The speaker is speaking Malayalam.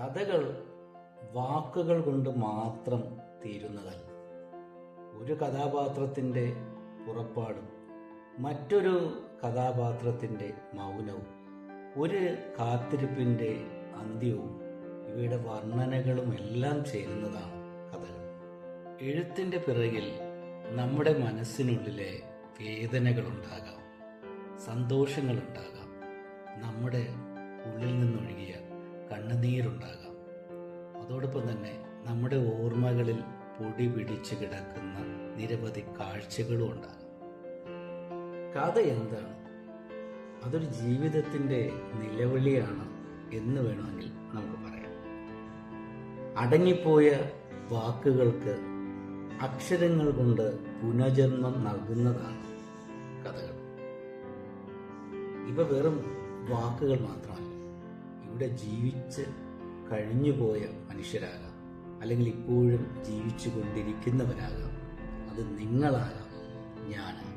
കഥകൾ വാക്കുകൾ കൊണ്ട് മാത്രം തീരുന്നതല്ല. ഒരു കഥാപാത്രത്തിന്റെ പുറപ്പാടും മറ്റൊരു കഥാപാത്രത്തിന്റെ മൗനവും ഒരു കാത്തിരിപ്പിന്റെ അന്ത്യവും ഇവയുടെ വർണനകളും എല്ലാം ചേരുന്നതാണ് കഥകൾ. എഴുത്തിന്റെ പിറകിൽ നമ്മുടെ മനസ്സിനുള്ളിലെ വേദനകളുണ്ടാകാം സന്തോഷങ്ങളുണ്ടാകാം നമ്മുടെ ഉള്ളിൽ നിന്നൊഴുകിയ കണ്ണുനീരുണ്ടാകാം. അതോടൊപ്പം തന്നെ നമ്മുടെ ഓർമ്മകളിൽ പൊടി പിടിച്ച് കിടക്കുന്ന നിരവധി കാഴ്ചകളും ഉണ്ടാകാം. കഥ എന്താണ്? അതൊരു ജീവിതത്തിന്റെ നിലവിളിയാണ് എന്ന് വേണമെങ്കിൽ നമുക്ക് പറയാം. അടങ്ങിപ്പോയ വാക്കുകൾക്ക് അക്ഷരങ്ങൾ കൊണ്ട് പുനർജന്മം നൽകുന്നതാണ് കഥകൾ. ഇവ വെറും വാക്കുകൾ മാത്രമല്ല ഇവിടെ ജീവിച്ച് കഴിഞ്ഞുപോയ മനുഷ്യരാകാം. അല്ലെങ്കിൽ ഇപ്പോഴും ജീവിച്ചു കൊണ്ടിരിക്കുന്നവരാകാം അത് നിങ്ങളാകാം. ഞാനാകാം.